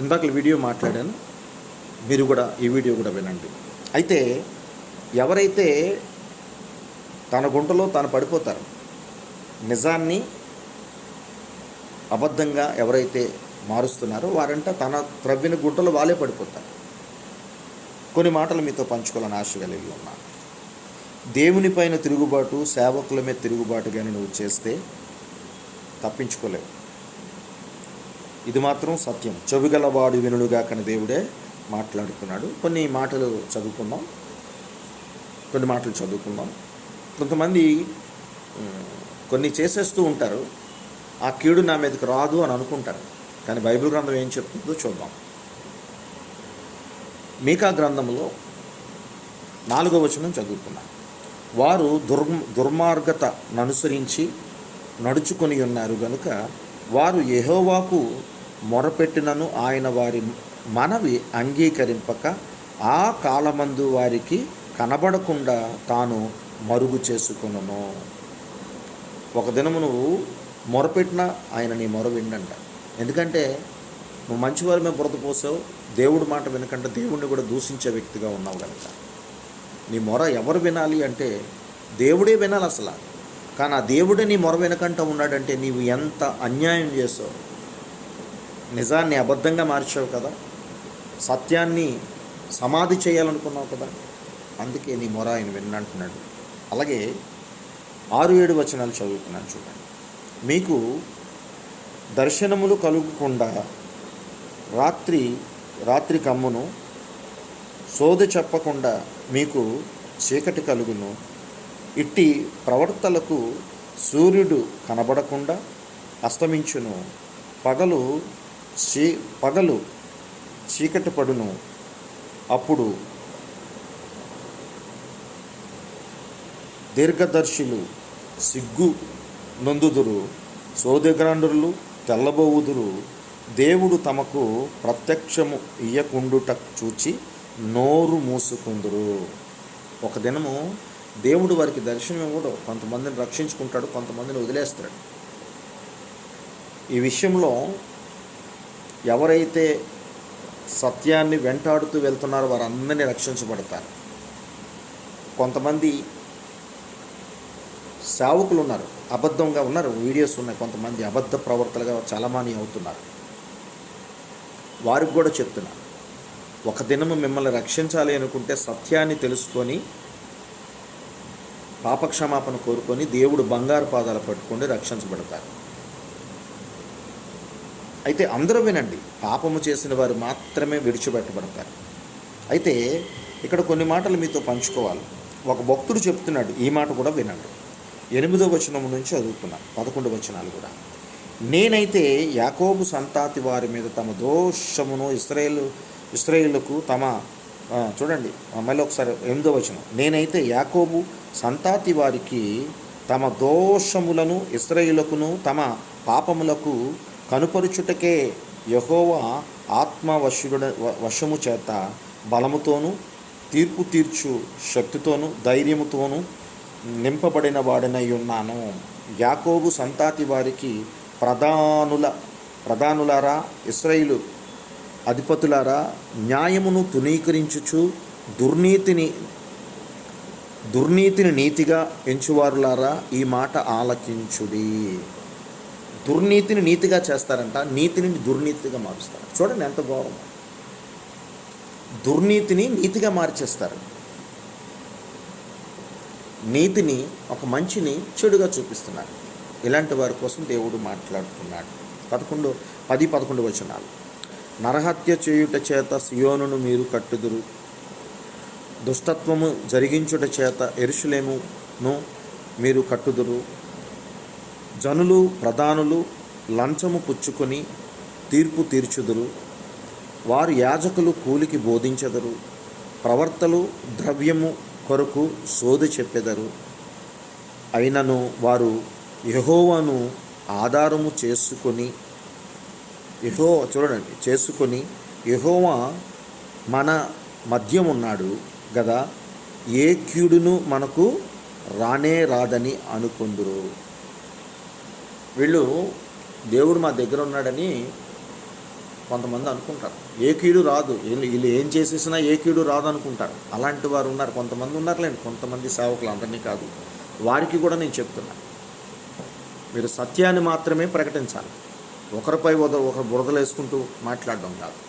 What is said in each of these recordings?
ఇందాక వీడియో మాట్లాడాను. మీరు కూడా ఈ వీడియో కూడా వినండి. అయితే ఎవరైతే తన గుంటలో తాను పడిపోతారు నిజాన్ని అబద్ధంగా ఎవరైతే మారుస్తున్నారో వారంట తన త్రవ్విన గుంటలో వాళ్ళే పడిపోతారు. కొన్ని మాటలు మీతో పంచుకోవాలని ఆశ కలిగి ఉన్నాను దేవుని పైన తిరుగుబాటు సేవకుల మీద తిరుగుబాటు కానీ నువ్వు చేస్తే తప్పించుకోలేవు. ఇది మాత్రం సత్యం. చెవిగలవాడు వినుడుగా కని దేవుడే మాట్లాడుతున్నాడు కొన్ని మాటలు చదువుకుందాం. కొన్ని మాటలు చదువుకుందాం. కొంతమంది కొన్ని చేసేస్తూ ఉంటారు. ఆ కీడు నా మీదకి రాదు అని అనుకుంటారు. కానీ బైబిల్ గ్రంథం ఏం చెప్తుందో చూద్దాం. మీకా గ్రంథంలో నాలుగో వచనం చదువుకున్నాం. వారు దుర్ దుర్మార్గతను అనుసరించి నడుచుకొని ఉన్నారు కనుక వారు యహోవాకు మొరపెట్టినను ఆయన వారి మనవి అంగీకరింపక ఆ కాలమందు వారికి కనబడకుండా తాను మరుగు చేసుకును ఒక దినము నువ్వు మొరపెట్టినా ఆయన నీ మొర విండంట ఎందుకంటే నువ్వు మంచివారి మీద బురద పోసావు దేవుడి మాట వినకంటే దేవుడిని కూడా దూషించే వ్యక్తిగా ఉన్నావు కనుక. నీ మొర ఎవరు వినాలి అంటే దేవుడే వినాలి అసలు. కానీ ఆ దేవుడు నీ మొర వెనకంట ఉన్నాడంటే నీవు ఎంత అన్యాయం చేసావు నిజాన్ని అబద్ధంగా మార్చావు కదా? సత్యాన్ని సమాధి చేయాలనుకున్నావు కదా? అందుకే నీ మొర ఆయన విన్నంటున్నాడు. అలాగే ఆరు ఏడు వచనాలు చదువుతున్నాను చూడండి. మీకు దర్శనములు కలుగకుండా రాత్రి రాత్రి కమ్మును సోద చెప్పకుండా మీకు చీకటి కలుగును. ఇట్టి ప్రవర్తలకు సూర్యుడు కనబడకుండా అస్తమించును. పగలు చీ పగలు చీకటి పడును. అప్పుడు దీర్ఘదర్శులు సిగ్గు నొందుదురు. సోదగ్రాండులు తెల్లబోవుదురు. దేవుడు తమకు ప్రత్యక్షము ఇయ్యకుండుట చూచి నోరు మూసుకుందురు. ఒక దినము దేవుడు వారికి దర్శనం ఇవ్వడం కొంతమందిని రక్షించుకుంటాడు కొంతమందిని వదిలేస్తాడు. ఈ విషయంలో ఎవరైతే సత్యాన్ని వెంటాడుతూ వెళ్తున్నారో వారందరినీ రక్షించబడతారు. కొంతమంది సేవకులు ఉన్నారు అబద్ధంగా ఉన్నారు వీడియోస్ ఉన్నాయి కొంతమంది అబద్ధ ప్రవర్తనగా చలమాని అవుతున్నారు. వారికి కూడా చెప్తున్నారు ఒక దినము మిమ్మల్ని రక్షించాలి అనుకుంటే సత్యాన్ని తెలుసుకొని పాపక్షమాపణ కోరుకొని దేవుడు బంగారు పాదాలు పట్టుకొని రక్షించబడతారు. అయితే అందరూ వినండి పాపము చేసిన వారు మాత్రమే విడిచిపెట్టబడతారు. అయితే ఇక్కడ కొన్ని మాటలు మీతో పంచుకోవాలి. ఒక భక్తుడు చెప్తున్నాడు ఈ మాట కూడా వినండి. ఎనిమిదో వచనం నుంచి చదువుతున్నాను పదకొండు వచనాలు కూడా. నేనైతే యాకోబు సంతాతి వారి మీద తమ దోషమును ఇస్రాయేల్ ఇస్రాయేళ్ళకు తమ చూడండి మళ్ళీ ఒకసారి ఎనిమిదో వచనం. నేనైతే యాకోబు సంతాతి వారికి తమ దోషములను ఇస్రాయేలుకును తమ పాపములకు కనుపరుచుటకే యహోవా ఆత్మవశుడ వశము చేత బలముతోనూ తీర్పు తీర్చు శక్తితోనూ ధైర్యముతోనూ నింపబడిన వాడినై ఉన్నాను. యాకోబు సంతాతి వారికి ప్రధానుల ప్రధానులారా ఇస్రాయిలు అధిపతులారా న్యాయమును తునీకరించుచు దుర్నీతిని దుర్నీతిని నీతిగా ఎంచువారులారా ఈ మాట ఆలకించుడి. దుర్నీతిని నీతిగా చేస్తారంట నీతిని దుర్నీతిగా మారుస్తారు. చూడండి ఎంత గౌరవం. దుర్నీతిని నీతిగా మార్చేస్తారు. నీతిని ఒక మంచిని చెడుగా చూపిస్తున్నారు. ఇలాంటి వారి కోసం దేవుడు మాట్లాడుతున్నాడు. పదకొండు పది పదకొండు వచనాలు. నరహత్య చేయుట చేత సియోనును మీరు కట్టుదురు. దుష్టత్వము జరిగించుట చేత ఎరుషులేమును మీరు కట్టుదురు. జనులు ప్రధానులు లంచము పుచ్చుకొని తీర్పు తీర్చుదురు. వారు యాజకులు కూలికి బోధించెదరు. ప్రవర్తలు ద్రవ్యము కొరకు సోది చెప్పెదరు. అయినను వారు యహోవాను ఆధారము చేసుకొని యహో చూడండి చేసుకొని యహోవా మన మధ్య ఉన్నాడు కదా ఏ కీడును మనకు రానే రాదని అనుకుందరు. వీళ్ళు దేవుడు మా దగ్గర ఉన్నాడని కొంతమంది అనుకుంటారు. ఏ కీడు రాదు. వీళ్ళు వీళ్ళు ఏం చేసేసినా ఏ కీడు రాదు అనుకుంటారు అలాంటి వారు ఉన్నారు. కొంతమంది ఉన్నారులేండి. కొంతమంది సేవకులు అందరినీ కాదు. వారికి కూడా నేను చెప్తున్నా. మీరు సత్యాన్ని మాత్రమే ప్రకటించాలి. ఒకరిపై ఒకరు బురదలేసుకుంటూ మాట్లాడడం కాదు.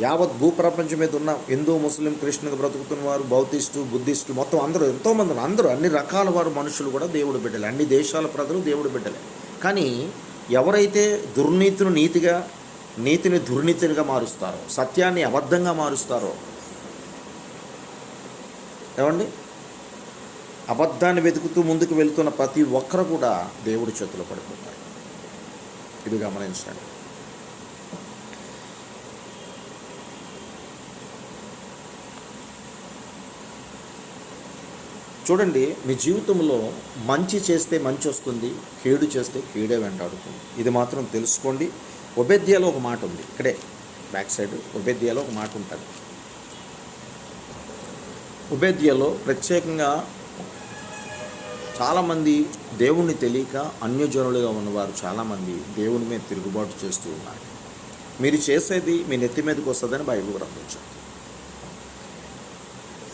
యావత్ భూప్రపంచం మీద ఉన్న హిందూ ముస్లిం క్రిస్టియన్గా బ్రతుకుతున్న వారు బౌద్ధిస్టు బుద్ధిస్టు మొత్తం అందరూ ఎంతోమంది అందరూ అన్ని రకాల వారు మనుషులు కూడా దేవుడు బిడ్డలే. అన్ని దేశాల ప్రజలు దేవుడు బిడ్డలే. కానీ ఎవరైతే దుర్నీతిని నీతిగా నీతిని దుర్నీతిగా మారుస్తారో సత్యాన్ని అబద్ధంగా మారుస్తారో ఏమండి? అబద్ధాన్ని వెతుకుతూ ముందుకు వెళ్తున్న ప్రతి ఒక్కరు కూడా దేవుడి చేతిలో పడిపోతారు. ఇది గమనించండి చూడండి మీ జీవితంలో మంచి చేస్తే మంచి వస్తుంది కీడు చేస్తే కీడే వెంటాడుతుంది ఇది మాత్రం తెలుసుకోండి. ఒబేద్యాలో ఒక మాట ఉంది. ఇక్కడే బ్యాక్ సైడ్ ఒబేద్యాలో ఒక మాట ఉంటుంది. ఉబేద్యలో ప్రత్యేకంగా చాలామంది దేవుణ్ణి తెలియక అన్యజనులుగా ఉన్నవారు చాలామంది దేవుని మీద తిరుగుబాటు చేస్తూ ఉన్నారు. మీరు చేసేది మీ నెత్తి మీదకి వస్తుందని బైబిల్ గ్రంథం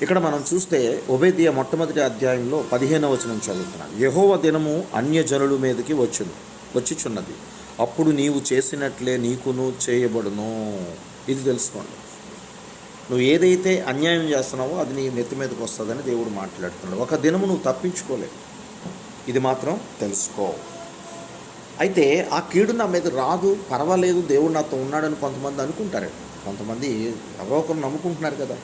ఇక్కడ మనం చూస్తే ఒబేదియ మొట్టమొదటి అధ్యాయంలో పదిహేనవ వచనం చదువుతున్నాను యహోవ దినము అన్యజనుల మీదకి వచ్చును వచ్చిచున్నది. అప్పుడు నీవు చేసినట్లే నీకును చేయబడును. ఇది తెలుసుకోండి. నువ్వు ఏదైతే అన్యాయం చేస్తున్నావో అది నీ నెత్తి మీదకి వస్తుందని దేవుడు మాట్లాడుతున్నాడు. ఒక దినము నువ్వు తప్పించుకోలేవు. ఇది మాత్రం తెలుసుకో. అయితే ఆ కీడు నా మీద రాదు పర్వాలేదు దేవుడు నాతో ఉన్నాడని కొంతమంది అనుకుంటారు. కొంతమంది ఎవరో ఒకరు నమ్ముకుంటున్నారు కదా.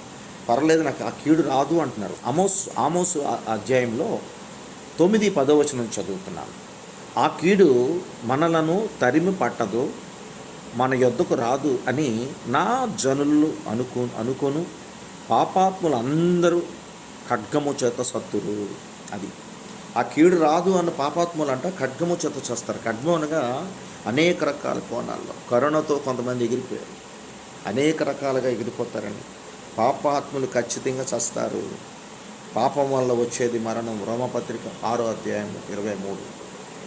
పర్వాలేదు నాకు ఆ కీడు రాదు అంటున్నారు. ఆమోస్ ఆమోస్ అధ్యాయంలో తొమ్మిది పదవచనం చదువుతున్నాను. ఆ కీడు మనలను తరిమి పట్టదు మన యొద్దకు రాదు అని నా జనులు అనుకు అనుకొను. పాపాత్ములందరూ ఖడ్గము చేత సత్తురు. అది ఆ కీడు రాదు అన్న పాపాత్ములు అంట ఖడ్గము చేత చేస్తారు. ఖడ్గం అనగా అనేక రకాల కోణాల్లో కరోనాతో కొంతమంది ఎగిరిపోయారు. అనేక రకాలుగా ఎగిరిపోతారండి పాపాత్ములు ఖచ్చితంగా చస్తారు. పాపం వల్ల వచ్చేది మరణం రోమపత్రిక ఆరో అధ్యాయం ఇరవై మూడు.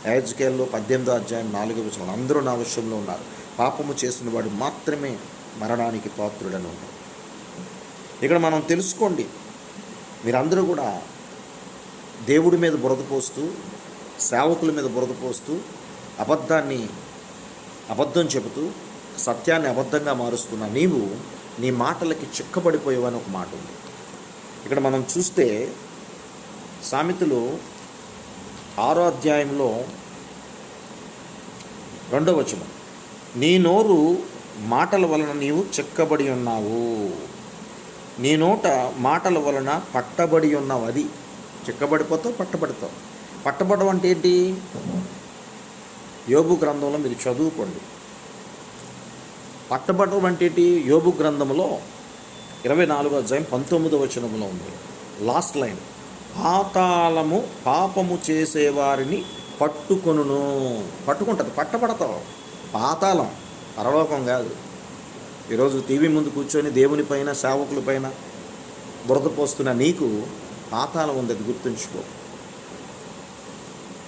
యాజ్కేల్లో పద్దెనిమిదో అధ్యాయం నాలుగో విషయం అందరూ నా విషయంలో ఉన్నారు. పాపము చేసిన వాడు మాత్రమే మరణానికి పాత్రుడని ఉంటారు ఇక్కడ మనం తెలుసుకోండి మీరందరూ కూడా దేవుడి మీద బురద పోస్తూ సేవకుల మీద బురద పోస్తూ అబద్ధాన్ని అబద్ధం చెబుతూ సత్యాన్ని అబద్ధంగా మారుస్తున్న నీవు నీ మాటలకి చిక్కబడిపోయేవని ఒక మాట ఉంది. ఇక్కడ మనం చూస్తే సామెతలు ఆరో అధ్యాయంలో రెండో వచనం. నీ నోరు మాటల వలన నీవు చిక్కబడి ఉన్నావు. నీ నోట మాటల వలన పట్టబడి ఉన్నావు. అది చిక్కబడిపోతావు పట్టబడతావు. పట్టబడడం అంటే ఏంటి? యోబు గ్రంథంలో మీరు చదువుకోండి. పట్టబడడం అంటే ఏంటి? యోబు గ్రంథంలో ఇరవై నాలుగో అధ్యాయం పంతొమ్మిదో వచనంలో ఉంది. Last line. పాతాళము పాపము చేసేవారిని పట్టుకొనును. పట్టుకుంటుంది పట్టబడతావు. పాతాళం పరలోకం కాదు. ఈరోజు టీవీ ముందు కూర్చొని దేవుని పైన సేవకుల పైన బురద పోస్తున్న నీకు పాతాళం ఉంది అది గుర్తుంచుకో.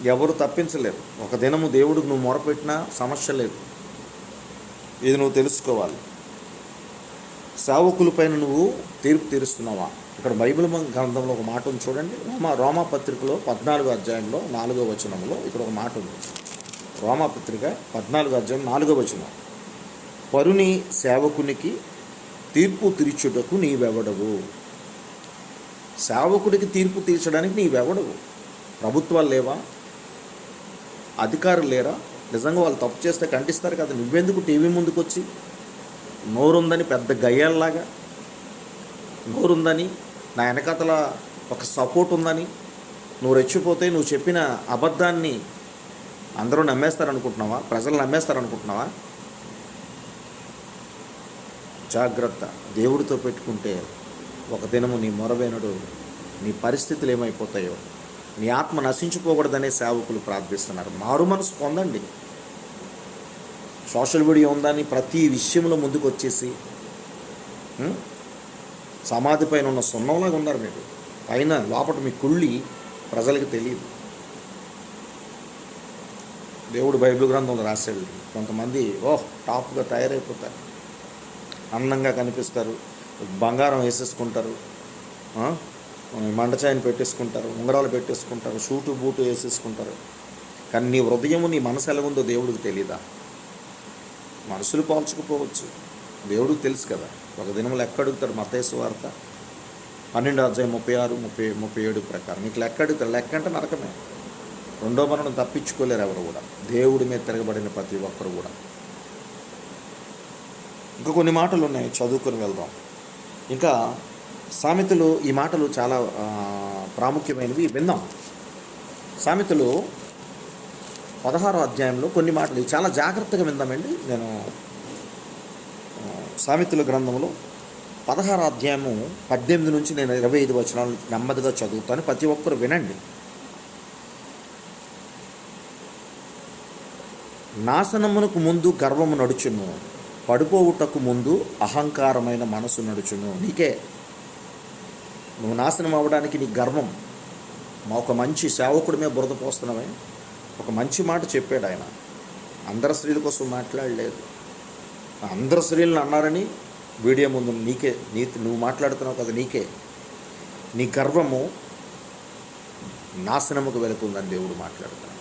ఎవరు తప్పించలేరు. ఒక దినము దేవుడికి నువ్వు మొరపెట్టినా సమస్య లేదు. ఇది నువ్వు తెలుసుకోవాలి. సేవకులపైన నువ్వు తీర్పు తీరుస్తున్నావా? ఇక్కడ బైబిల్ గ్రంథంలో ఒక మాట ఉంది చూడండి. రోమా రోమా పత్రికలో పద్నాలుగో అధ్యాయంలో నాలుగో వచనంలో ఇక్కడ ఒక మాట ఉంది. రోమా పత్రిక పద్నాలుగో అధ్యాయం నాలుగో వచనం. పరుని సేవకునికి తీర్పు తీర్చుటకు నీవెవడవు? సేవకుడికి తీర్పు తీర్చడానికి నీవెవడవు? ప్రభుత్వాలు లేవా? అధికారులు లేరా? నిజంగా వాళ్ళు తప్పు చేస్తే కంటిస్తారు కదా నువ్వెందుకు టీవీ ముందుకు వచ్చి నోరుందని పెద్ద గయ్యాల్లాగా? నోరుందని నా వెనకతల ఒక సపోర్ట్ ఉందని? నువ్వు రెచ్చిపోతే నువ్వు చెప్పిన అబద్ధాన్ని అందరూ నమ్మేస్తారనుకుంటున్నావా? ప్రజలు నమ్మేస్తారనుకుంటున్నావా? జాగ్రత్త. దేవుడితో పెట్టుకుంటే ఒక దినము నీ మొరవేనుడు నీ పరిస్థితులు ఏమైపోతాయో నీ ఆత్మ నశించిపోకూడదనే సేవకులు ప్రార్థిస్తున్నారు. మారు మనసు పొందండి. సోషల్ మీడియా ఉందని ప్రతి విషయంలో ముందుకు వచ్చేసి సమాధి పైన ఉన్న సున్నంలాగా ఉన్నారు మీరు. పైన లోపల మీ కుళ్ళి ప్రజలకు తెలియదు. దేవుడు బైబిల్ గ్రంథంలో రాశాడు. కొంతమంది ఓహ్ టాప్గా తయారైపోతారు. అందంగా కనిపిస్తారు. బంగారం వేసేసుకుంటారు. ఆ? మండచాయని పెట్టేసుకుంటారు ఉంగరాలు పెట్టేసుకుంటారు షూటు బూటు వేసేసుకుంటారు. కానీ నీ హృదయము నీ మనసు ఎలా ఉందో దేవుడికి తెలీదా? మనసులు పోల్చుకుపోవచ్చు. దేవుడికి తెలుసు కదా. ఒక దినంలో ఎక్కడుగుతాడు మతేసు వార్త? పన్నెండు అధ్యాయం ముప్పై ఆరు ముప్పై ముప్పై ఏడు ప్రకారం. నీకు లెక్క అడుగుతారు. లెక్క అంటే నరకమే. రెండో మరణం తప్పించుకోలేరు ఎవరు కూడా. దేవుడి మీద తిరగబడిన ప్రతి ఒక్కరు కూడా. ఇంకా కొన్ని మాటలు ఉన్నాయి. చదువుకొని వెళ్దాం. ఇంకా సామెతలు ఈ మాటలు చాలా ప్రాముఖ్యమైనవి. విందాం సామెతలు పదహారో అధ్యాయంలో కొన్ని మాటలు చాలా జాగ్రత్తగా విందామండి. నేను సామెతల గ్రంథంలో పదహారో అధ్యాయము పద్దెనిమిది నుంచి నేను ఇరవై ఐదు వచనాలు నెమ్మదిగా చదువుతాను. ప్రతి ఒక్కరు వినండి. నాశనమునకు ముందు గర్వము నడుచును. పడిపోవుటకు ముందు అహంకారమైన మనసు నడుచును. నీకే. నువ్వు నాశనం అవ్వడానికి నీ గర్వం. మా ఒక మంచి సేవకుడి మీద బురద పోస్తున్నామే ఒక మంచి మాట చెప్పాడు ఆయన. అందరి స్త్రీల కోసం మాట్లాడలేదు. అందరు స్త్రీలను అన్నారని వీడియో ముందు నీకే. నీ నువ్వు మాట్లాడుతున్నావు కదా నీకే. నీ గర్వము నాశనముకు వెళుతుందని దేవుడు మాట్లాడుతున్నాడు.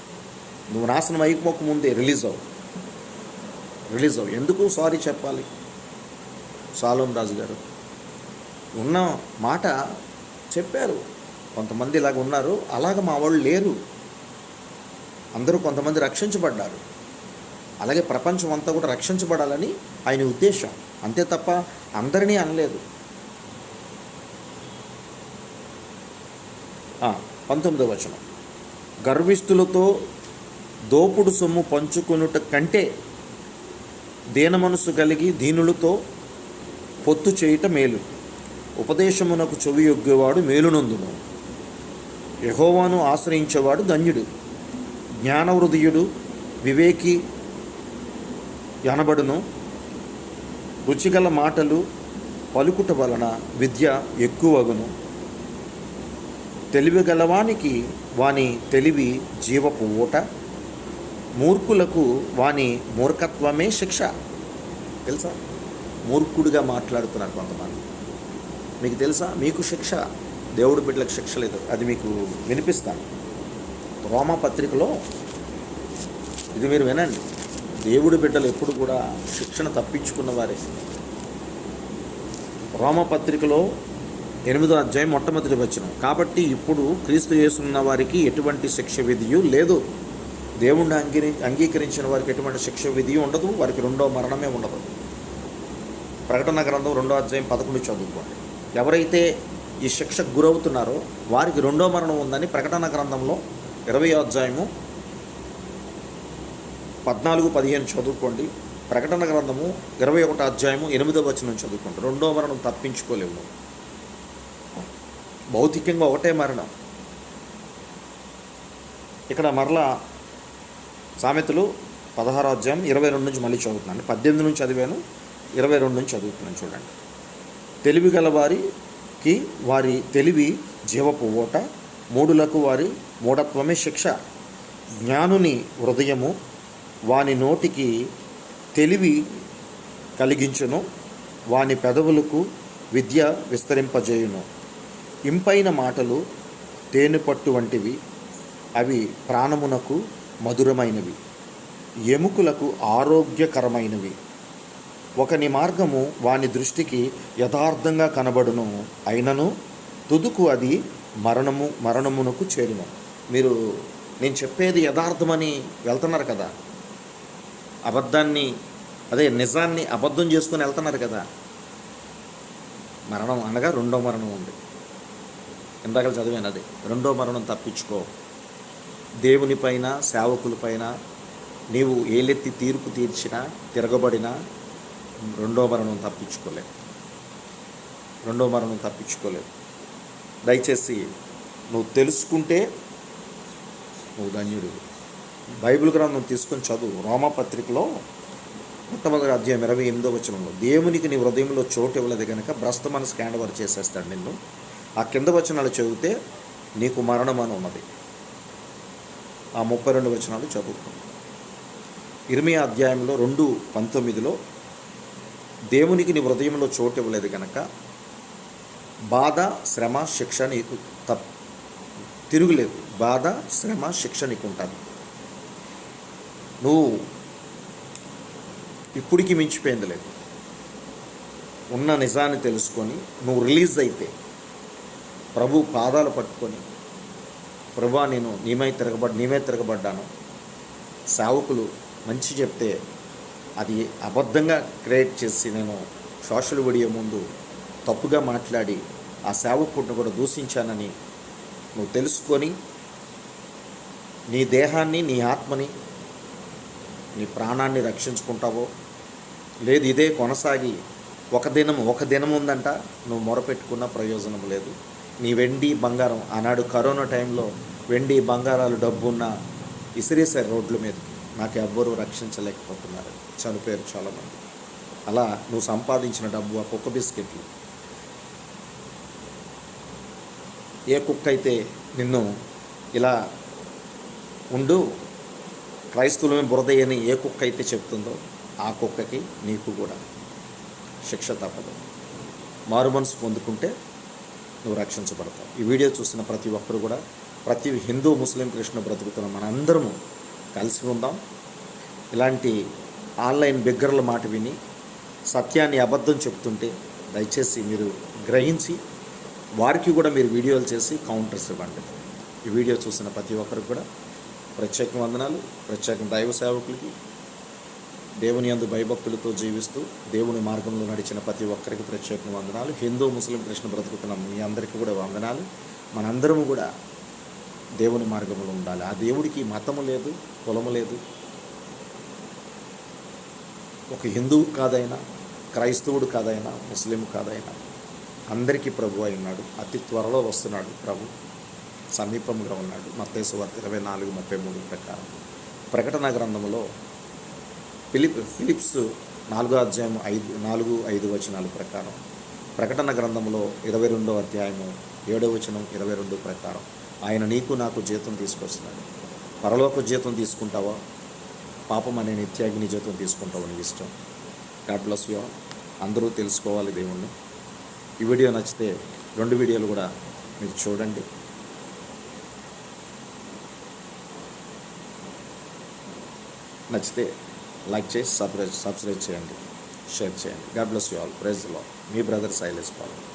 నువ్వు నాశనం అయిపోక ముందే రిలీజ్ అవ్వు. రిలీజ్ అవ్వ ఎందుకు సారీ చెప్పాలి? సాలోం రాజు గారు. ఉన్న మాట చెప్పారు. కొంతమంది ఇలాగ ఉన్నారు. అలాగ మా వాళ్ళు లేరు. అందరూ కొంతమంది రక్షించబడ్డారు. అలాగే ప్రపంచం అంతా కూడా రక్షించబడాలని ఆయన ఉద్దేశం. అంతే తప్ప అందరినీ అనలేదు. పంతొమ్మిదవ పంతొమ్మిదో వచనం. గర్విష్ఠులతో దోపుడు సొమ్ము పంచుకొనుట కంటే దీన మనసు కలిగి దీనులతో పొత్తు చేయుట మేలు. ఉపదేశమునకు చెవి యొగ్గేవాడు మేలునందును. యహోవాను ఆశ్రయించేవాడు ధన్యుడు. జ్ఞానవృదయుడు వివేకి అనబడును. రుచిగల మాటలు పలుకుట వలన విద్య ఎక్కువగును. తెలివి గలవానికి వాని తెలివి జీవపు ఊట. మూర్ఖులకు వాని మూర్ఖత్వమే శిక్ష. తెలుసా? మూర్ఖుడిగా మాట్లాడుతున్నారు కొంతమంది. మీకు తెలుసా? మీకు శిక్ష. దేవుడి బిడ్డలకు శిక్ష లేదు. అది మీకు వినిపిస్తాను. రోమా పత్రికలో ఇది మీరు వినండి. దేవుడి బిడ్డలు ఎప్పుడు కూడా శిక్షణ తప్పించుకున్న వారే. రోమ పత్రికలో ఎనిమిదో అధ్యాయం మొట్టమొదటి వచ్చిన కాబట్టి ఇప్పుడు క్రీస్తు చేస్తున్న వారికి ఎటువంటి శిక్ష విధియు లేదు. దేవుణ్ణి అంగీ అంగీకరించిన వారికి ఎటువంటి శిక్ష విధి ఉండదు. వారికి రెండో మరణమే ఉండదు. ప్రకటన గ్రంథం రెండో అధ్యాయం పదకొండు చదువుకోండి. ఎవరైతే ఈ శిక్షకు గురవుతున్నారో వారికి రెండో మరణం ఉందని ప్రకటన గ్రంథంలో ఇరవై అధ్యాయము పద్నాలుగు పదిహేను చదువుకోండి. ప్రకటన గ్రంథము ఇరవై ఒకటో అధ్యాయము ఎనిమిదో వచనం చదువుకోండి. రెండో మరణం తప్పించుకోలేము. భౌతికంగా ఒకటే మరణం. ఇక్కడ మరలా సామెతలు పదహారు అధ్యాయం ఇరవై రెండు నుంచి మళ్ళీ చదువుతున్నాను. పద్దెనిమిది నుంచి చదివాను ఇరవై రెండు నుంచి చదువుతున్నాను చూడండి. తెలివి గల వారికి వారి తెలివి జీవపు ఓట మూడులకు వారి మూఢత్వమే శిక్ష. జ్ఞానుని హృదయము వాని నోటికి తెలివి కలిగించును వాని పెదవులకు విద్య విస్తరింపజేయును. ఇంపైన మాటలు తేనెపట్టు వంటివి అవి ప్రాణమునకు మధురమైనవి. ఎముకలకు ఆరోగ్యకరమైనవి. ఒకని మార్గము వాని దృష్టికి యథార్థంగా కనబడును. అయినను తుదుకు అది మరణము మరణమునకు చేరును. మీరు నేను చెప్పేది యథార్థమని వెళ్తున్నారు కదా? అబద్ధాన్ని అదే నిజాన్ని అబద్ధం చేసుకుని వెళ్తున్నారు కదా? మరణం అనగా రెండో మరణం ఉంది. ఇందాక చదివాను అది. రెండో మరణం తప్పించుకో. దేవుని పైన సేవకులపైన నీవు ఏలెత్తి తీర్పు తీర్చినా తిరగబడినా రెండో మరణం తప్పించుకోలేదు రెండో మరణం తప్పించుకోలేదు దయచేసి నువ్వు తెలుసుకుంటే నువ్వు ధన్యుడు. బైబిల్ గ్రంథం తీసుకొని చదువు. రోమపత్రికలో మొట్టమొదటి అధ్యాయం ఇరవై ఎనిమిదో వచనంలో దేవునికి నీ హృదయంలో చోటు ఇవ్వలేదు కనుక భ్రష్ట మనసు క్యాండవర్ చేసేస్తాడు నిన్ను. ఆ కింద వచనాలు చదివితే నీకు మరణం అని ఉన్నది. ఆ ముప్పై రెండు వచనాలు చదువుకో. ఇరిమియా అధ్యాయంలో రెండు పంతొమ్మిదిలో దేవునికి నీ హృదయంలో చోటు ఇవ్వలేదు కనుక బాధ శ్రమ శిక్ష నీకు తప్ తిరుగులేదు. బాధ శ్రమ శిక్ష నీకు ఉంటుంది నువ్వు ఇప్పటికి మించిపోయింది లేదు. ఉన్న నిజాన్ని తెలుసుకొని నువ్వు రిలీజ్ అయితే ప్రభు పాదాలు పట్టుకొని ప్రభా నేను నీమై తిరగబడి నీమే తిరగబడ్డాను. సేవకులు మంచి చెప్తే అది అబద్ధంగా క్రియేట్ చేసి నేను సోషల్ మీడియా ముందు తప్పుగా మాట్లాడి ఆ సేవకుడిని కూడా దూషించానని నువ్వు తెలుసుకొని నీ దేహాన్ని నీ ఆత్మని నీ ప్రాణాన్ని రక్షించుకుంటావో? లేదు ఇదే కొనసాగి ఒక దినం ఒక దినం ఉందంట నువ్వు మొరపెట్టుకున్న ప్రయోజనం లేదు. నీ వెండి బంగారం. ఆనాడు కరోనా టైంలో వెండి బంగారాలు డబ్బు ఉన్న ఇసిరేశారు రోడ్ల మీద నాకు ఎవ్వరూ రక్షించలేకపోతున్నారు. చనిపోయారు చాలామంది. అలా నువ్వు సంపాదించిన డబ్బు ఆ కుక్క బిస్కెట్లు. ఏ కుక్క అయితే నిన్ను ఇలా ఉండు క్రైస్తవులమే బురదయ్యని ఏ కుక్క అయితే చెప్తుందో ఆ కుక్కకి నీకు కూడా శిక్ష తప్పదు. మారు మనసు పొందుకుంటే నువ్వు రక్షించబడతావు ఈ వీడియో చూసిన ప్రతి ఒక్కరు కూడా ప్రతి హిందూ ముస్లిం కృష్ణ బ్రతుకుతున్న మనందరము కలిసి ఉందాం. ఇలాంటి ఆన్లైన్ బిగ్గరల మాట విని సత్యాన్ని అబద్ధం చెప్తుంటే దయచేసి మీరు గ్రహించి వారికి కూడా మీరు వీడియోలు చేసి కౌంటర్స్ ఇవ్వండి. ఈ వీడియో చూసిన ప్రతి ఒక్కరికి కూడా ప్రత్యేక వందనాలు ప్రత్యేక దైవ సేవకులకి దేవుని యందు భయభక్తులతో జీవిస్తూ దేవుని మార్గంలో నడిచిన ప్రతి ఒక్కరికి ప్రత్యేక వందనాలు. హిందూ ముస్లిం కృష్ణ బ్రతుకుతున్న మీ అందరికీ కూడా వందనాలు. మనందరము కూడా దేవుని మార్గంలో ఉండాలి. ఆ దేవుడికి మతము లేదు కులము లేదు. ఒక హిందువు కాదైనా క్రైస్తవుడు కాదైనా ముస్లిం కాదైనా అందరికీ ప్రభు అయి ఉన్నాడు. అతి త్వరలో వస్తున్నాడు ప్రభు. సమీపంగా ఉన్నాడు. మత్తేశ్వర్ ఇరవై నాలుగు ముప్పై మూడు ప్రకారం. ప్రకటన గ్రంథంలో ఫిలిప్ ఫిలిప్స్ నాలుగో అధ్యాయం ఐదు నాలుగు ఐదు వచనాల ప్రకారం. ప్రకటన గ్రంథంలో ఇరవై రెండో అధ్యాయము ఏడో వచనం ఇరవై రెండు ప్రకారం. ఆయన నీకు నాకు జీతం తీసుకొస్తున్నాడు. పరలోక జీతం తీసుకుంటావా? పాపం అనే నిత్యాగ్ని జీతం తీసుకుంటావు నీ ఇష్టం? గాడ్ బ్లస్ యూ అందరూ తెలుసుకోవాలి దేవుణ్ణి. ఈ వీడియో నచ్చితే రెండు వీడియోలు కూడా మీరు చూడండి. నచ్చితే లైక్ చేసి సబ్స్క్రైబ్ సబ్స్క్రైబ్ చేయండి. షేర్ చేయండి. God bless you all. ప్రైజ్లో మీ బ్రదర్ సైలెస్ పాల్.